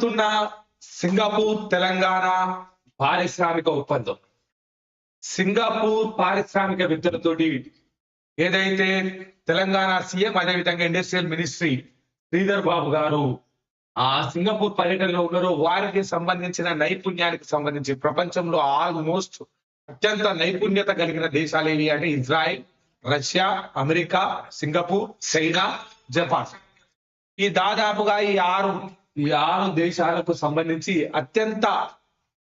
జరుగుతున్న సింగపూర్ తెలంగాణ పారిశ్రామిక ఒప్పందం. సింగపూర్ పారిశ్రామిక విద్యలతోటి ఏదైతే తెలంగాణ సీఎం అదేవిధంగా ఇండస్ట్రియల్ మినిస్ట్రీ శ్రీధర్ బాబు గారు ఆ సింగపూర్ పర్యటనలో ఉన్నారో వారికి సంబంధించిన నైపుణ్యానికి సంబంధించి ప్రపంచంలో ఆల్మోస్ట్ అత్యంత నైపుణ్యత కలిగిన దేశాలు ఏవి అంటే Israel Russia America Singapore China Japan. ఈ దాదాపుగా ఈ ఆరు ఈ ఆరు దేశాలకు సంబంధించి అత్యంత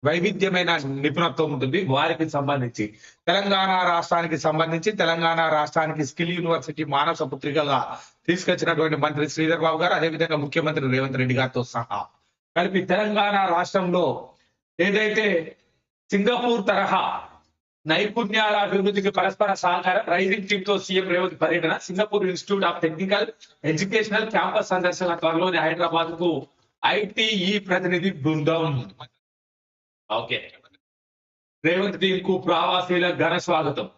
వైవిధ్యమైన నిపుణత్వం ఉంటుంది. వారికి సంబంధించి తెలంగాణ రాష్ట్రానికి సంబంధించి తెలంగాణ రాష్ట్రానికి స్కిల్ యూనివర్సిటీ మానస పుత్రికగా తీసుకొచ్చినటువంటి మంత్రి శ్రీధర్ బాబు గారు అదేవిధంగా ముఖ్యమంత్రి రేవంత్ రెడ్డి గారితో సహా. కలిపి తెలంగాణ రాష్ట్రంలో ఏదైతే సింగపూర్ తరహా నైపుణ్యాల అభివృద్ధికి పరస్పర సహకారం రైజింగ్ టీమ్తో సీఎం రేవంత్ పర్యటన Singapore institute of technical educational campus సందర్శన త్వరలోని హైదరాబాద్కు ఐటీఈ ప్రతినిధి బృందం. ఓకే. రేవంత్ టీం కు ప్రవాసీల ఘన స్వాగతం.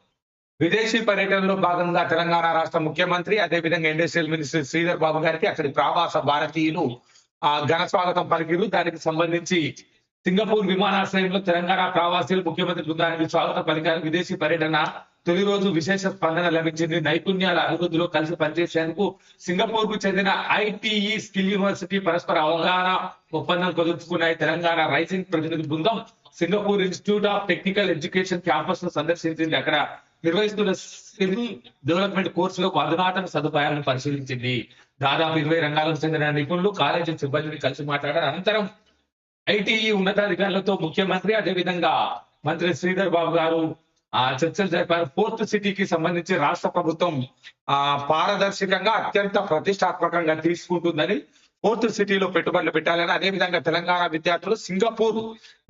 విదేశీ పర్యటనలో భాగంగా తెలంగాణ రాష్ట్ర ముఖ్యమంత్రి అదేవిధంగా ఇండస్ట్రియల్ మినిస్టర్ శ్రీధర్ బాబు గారికి అక్కడి ప్రవాస భారతీయులు ఆ ఘన స్వాగతం పలికిరు దానికి సంబంధించి సింగపూర్ విమానాశ్రయంలో తెలంగాణ ప్రవాసీలు ముఖ్యమంత్రి బృందానికి స్వాగతం పలికారు. విదేశీ పర్యటన తొలి రోజు విశేష స్పందన లభించింది. నైపుణ్యాల అభివృద్ధిలో కలిసి పనిచేసేందుకు సింగపూర్కు చెందిన ఐటీఈ స్కిల్ యూనివర్సిటీ పరస్పర అవగాహన ఒప్పందం కుదుర్చుకున్నాయి. తెలంగాణ రైజింగ్ ప్రతినిధి బృందం Singapore institute of technical education క్యాంపస్ను సందర్శించింది. అక్కడ నిర్వహిస్తున్న స్కిల్ డెవలప్మెంట్ కోర్సులకు అధునాతన సదుపాయాలను పరిశీలించింది. దాదాపు ఇరవై రంగాలకు చెందిన నిపుణులు కాలేజీ సిబ్బందిని కలిసి మాట్లాడారు. అనంతరం ఐటీఈ ఉన్నతాధికారులతో ముఖ్యమంత్రి అదేవిధంగా మంత్రి శ్రీధర్ బాబు గారు ఆ చర్చలు జరిపారు. ఫోర్త్ సిటీకి సంబంధించి రాష్ట్ర ప్రభుత్వం ఆ పారదర్శకంగా అత్యంత ప్రతిష్టాత్మకంగా తీసుకుంటుందని ఫోర్త్ సిటీలో పెట్టుబడులు పెట్టాలని అదేవిధంగా తెలంగాణ విద్యార్థులు సింగపూర్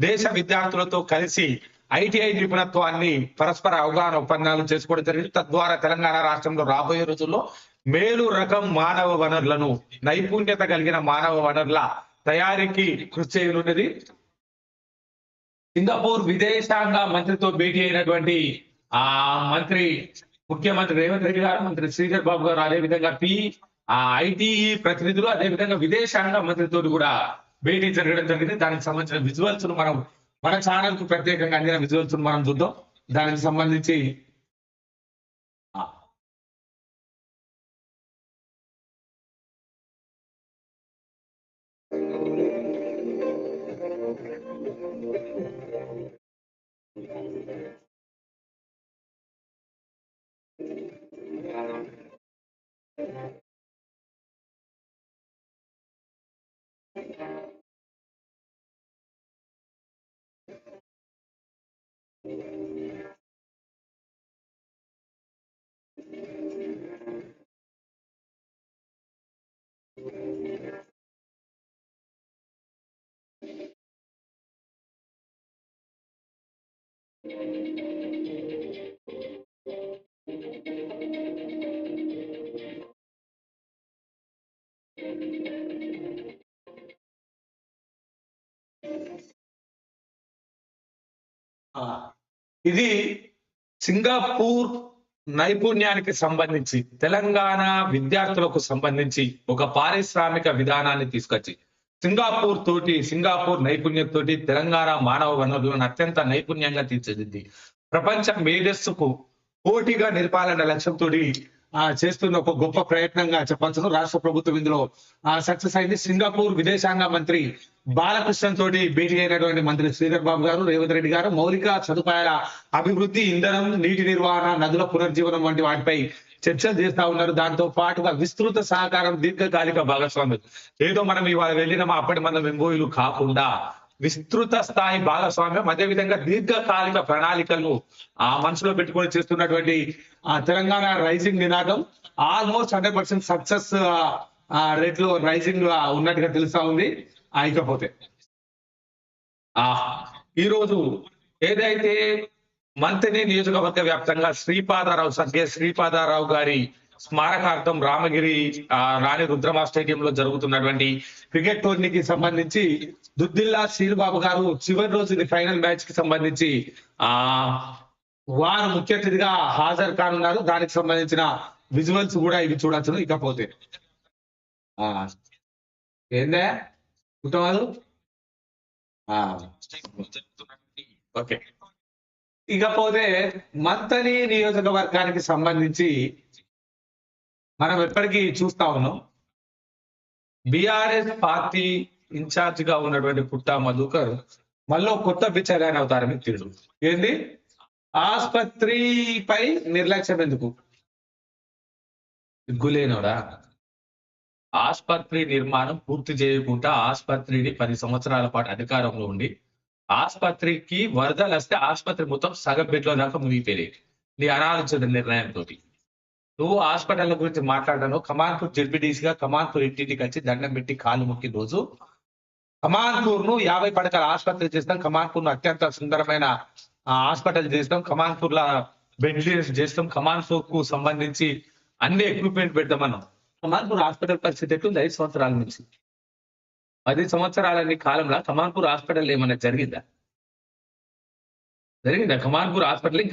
దేశ విద్యార్థులతో కలిసి ఐటీఐ నిపుణత్వాన్ని పరస్పర అవగాహన ఒప్పందాలు చేసుకోవడం జరిగింది. తద్వారా తెలంగాణ రాష్ట్రంలో రాబోయే రోజుల్లో మేలు రకం మానవ వనరులను నైపుణ్యత కలిగిన మానవ వనరుల తయారీకి కృషి చేయనున్నది. సింగపూర్ విదేశాంగ మంత్రితో భేటీ అయినటువంటి ఆ మంత్రి ముఖ్యమంత్రి రేవంత్ రెడ్డి గారు మంత్రి శ్రీధర్ బాబు గారు అదే విధంగా పి ఆ ఐటీఈ ప్రతినిధులు అదే విధంగా విదేశాంగ మంత్రితో కూడా భేటీ జరగడం జరిగింది. దానికి సంబంధించిన విజువల్స్ను మనం మన ఛానల్కు ప్రత్యేకంగా అందిన విజువల్స్ను మనం చూద్దాం. దానికి సంబంధించి ఆ, ఆ, ఇది సింగపూర్ నైపుణ్యానికి సంబంధించి తెలంగాణ విద్యార్థులకు సంబంధించి ఒక పారిశ్రామిక విధానాన్ని తీసుకొచ్చి సింగాపూర్ తోటి సింగపూర్ నైపుణ్యం తోటి తెలంగాణ మానవ వనరులను అత్యంత నైపుణ్యంగా తీర్చిదిద్ది. ప్రపంచ మేధస్సుకు పోటీగా నిలపాలన్న లక్ష్యంతో ఆ చేస్తున్న ఒక గొప్ప ప్రయత్నంగా చెప్పాల్సిన రాష్ట్ర ప్రభుత్వం ఇందులో ఆ సక్సెస్ అయింది. సింగపూర్ విదేశాంగ మంత్రి బాలకృష్ణన్ తోటి భేటీ అయినటువంటి మంత్రి శ్రీధర్ బాబు గారు రేవంత్ రెడ్డి గారు మౌలిక సదుపాయాల అభివృద్ధి ఇంధనం నీటి నిర్వహణ నదుల పునర్జీవనం వంటి వాటిపై చర్చలు చేస్తా ఉన్నారు. దాంతో పాటుగా విస్తృత సహకారం దీర్ఘకాలిక భాగస్వామ్యం. ఏదో మనం ఇవాళ వెళ్ళిన అప్పటి మనం ఎంబోయిలు కాకుండా విస్తృత స్థాయి భాగస్వామ్యం అదేవిధంగా దీర్ఘకాలిక ప్రణాళికలు ఆ మనసులో పెట్టుకొని చేస్తున్నటువంటి ఆ తెలంగాణ రైజింగ్ నినాదం ఆల్మోస్ట్ హండ్రెడ్ పర్సెంట్ సక్సెస్ రేట్లో రైజింగ్ ఉన్నట్టుగా తెలుస్తా ఉంది. అయికపోతే ఇకపోతే. ఈ రోజు ఏదైతే మంత్రి నియోజకవర్గ వ్యాప్తంగా శ్రీపాదారావు సర్గే శ్రీపాదారావు గారి స్మారకార్థం రామగిరి ఆ, రాణి రుద్రమా స్టేడియం లో జరుగుతున్నటువంటి క్రికెట్ టోర్నీకి సంబంధించి దుద్దిల్లా శ్రీబాబు గారు చివరి రోజు ఇది ఫైనల్ మ్యాచ్కి సంబంధించి ఆ వారు ముఖ్య అతిథిగా హాజరు కానున్నారు. దానికి సంబంధించిన విజువల్స్ కూడా ఇవి చూడొచ్చు. ఇకపోతే ఆ ఏందే? కుటుంబాలు ఓకే. ఇకపోతే మంతని నియోజకవర్గానికి సంబంధించి మనం ఎప్పటికీ చూస్తా ఉన్నాం. బిఆర్ఎస్ పార్టీ ఇన్ఛార్జ్గా ఉన్నటువంటి పుట్టా మధుకర్ మళ్ళీ కొత్త బిచ్చగానే అవుతారని మిత్రుడు ఏంది? ఆసుపత్రిపై నిర్లక్ష్యం ఎందుకు? సిగ్గులేనోడా ఆసుపత్రి నిర్మాణం పూర్తి చేయకుండా ఆసుపత్రిని పది సంవత్సరాల పాటు అధికారంలో ఉండి ఆసుపత్రికి వరదలు వస్తే ఆసుపత్రి మొత్తం సగం బెడ్లో దాకా మునిగిపోయాయి నీ అనాలోచిత నిర్ణయంతో నువ్వు హాస్పిటల్ గురించి మాట్లాడాను కమాన్పూర్ జెడ్పీటీసీగా కమాన్పూర్ ఇంటింటికి వచ్చి దండం పెట్టి కాలు మొక్కి రోజు కమాన్పూర్ను యాభై పడకల ఆసుపత్రి చేస్తాం కమాన్పూర్ను అత్యంత సుందరమైన హాస్పిటల్ చేస్తాం కమాన్పూర్ లా బెడ్లీస్ చేస్తాం కమాన్పూర్కు సంబంధించి అన్ని ఎక్విప్మెంట్ పెడతాం మనం. కమాన్పూర్ హాస్పిటల్ పరిస్థితి ఎట్లుంది? ఐదు సంవత్సరాల నుంచి. పది సంవత్సరాల కాలంలో కమాన్పూర్ హాస్పిటల్ ఏమైనా జరిగిందా? జరిగిందా? కమాన్పూర్ హాస్పిటల్ ఇంకా